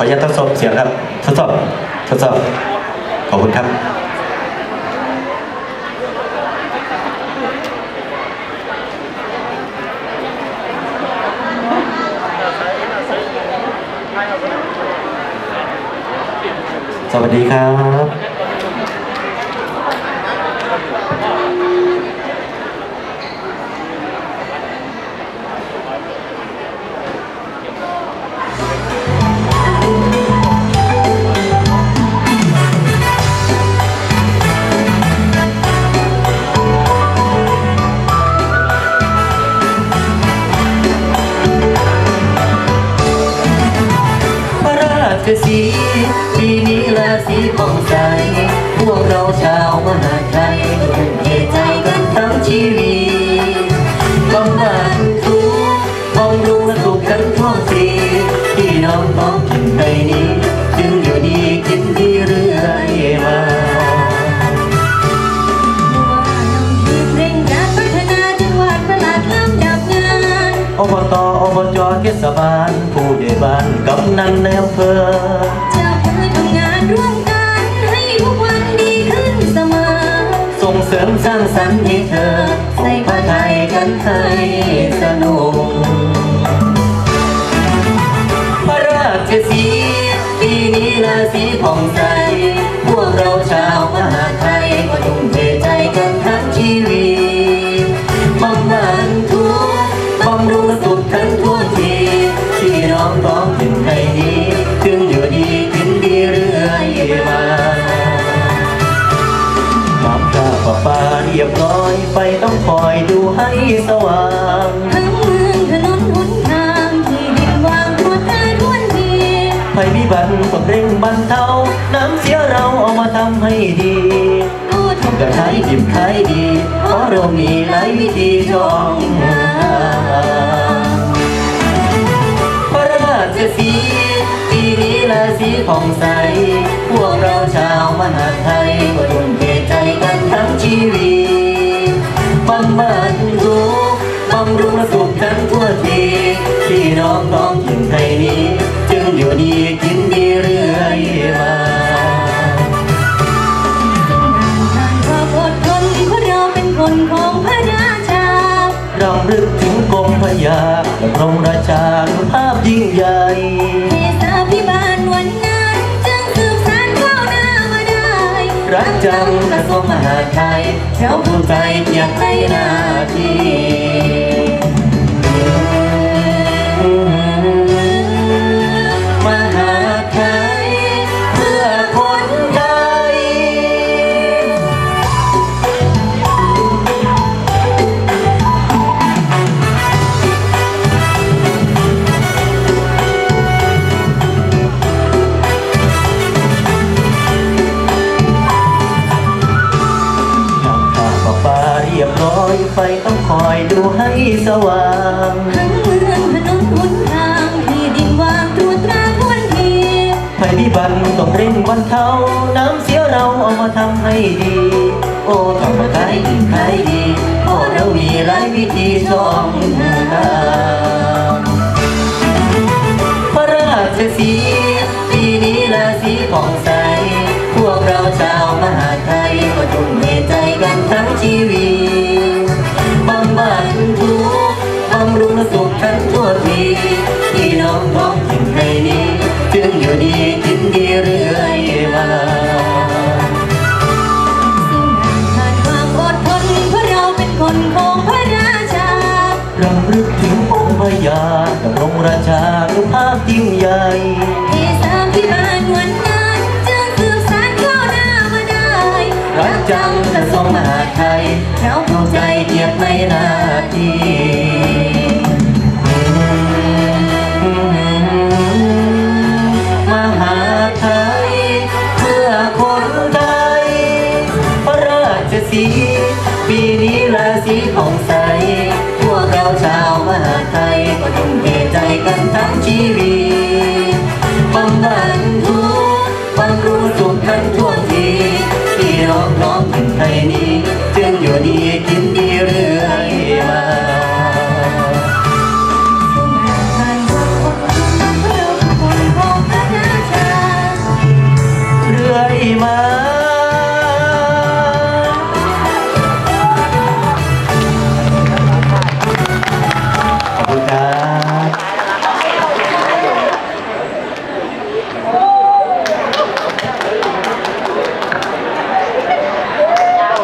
ขออนุญาตทดสอบเสียงครับทดสอบทดสอบขอบคุณครับ สวัสดีครับ สีปีนี้ราศีผ่องใส พวกเราชาวมหาไทยำนันในอำเภอจะเพื่อทำงานร่วมกันให้ทุกวันดีขึ้นเสมอ ส่งเสริมสร้างสรรค์ให้เธอใส่ผ้าไทยกันให้สนุกพระราชสีห์ปีนี้ราศีผ่องใส ประปาเรียบร้อย ไฟต้องคอยดูให้สว่างทั้งเมืองถนนหนทางที่ดินวางทั่วท่าทั่วทีภัยพิบัติต้องเร่งบรรเทา น้ำเสียเราเอามาทำให้ดีพูดกระขายดิบขายดี เพราะเรามีหลายวิธีช่องทางพระราชสีห์ปีนี้ราศีผ่องใส พวกเราชาวมหาไทย ทั้งชีบำบัดทุกข์บำรุงสุขกันทั่วทีพี่น้องท้องถิ่นไทยนี้ จึงอยู่ดีกินดีเรื่อยมาผ่านความอดทนเพราะเราเป็นคนของพระราชารำลึกถึงกรมพระยาและกรมราชาภาพยิ่งใหญ่ รักจังกระทรวงมหาดไทยแถวภูมิใจเกียรติในนาที่าเรียบร้อยไฟต้องคอยดูให้สว่างทั้งเมืองถนนหนทางที่ดินวางตรวจตราทวนทีภัยพิบัติต้องเร่งบรรเทาน้ำเสียเราเอามาทำให้ดี โอ้ทำมาขายดีขายดีเพราะเรามีหลายวิธีช่องทางพระราชสีปีนี้ราศีผ่องใสพวกเราชาวมหาไทยก็ทุ่มเทใจกันทั้งชีวิต ทั้งทั่วทีพี่น้องท้องถิ่นไทยนี้จึงอยู่ดีกินดีเรื่อยมาผ่านความอดทนเพราะเราเป็นคนของพระราชารำลึกถึงองค์พระยาดำรงราชานุภาพยิ่งใหญ่เทศาพิบาลวันนั้นจึงสืบสานก้าวหน้ามาได้รักจังกระทรวงมหาดไทยเราภูมิใจเกียรติในหน้าที่ ชีวีบำบัดทุกบำรุงสุขกันทั่วทีพี่น้องน้องไทยนี้จึงอยู่ดีกินดีเรื่อยมาเรื่อยมาขอบคุณครับ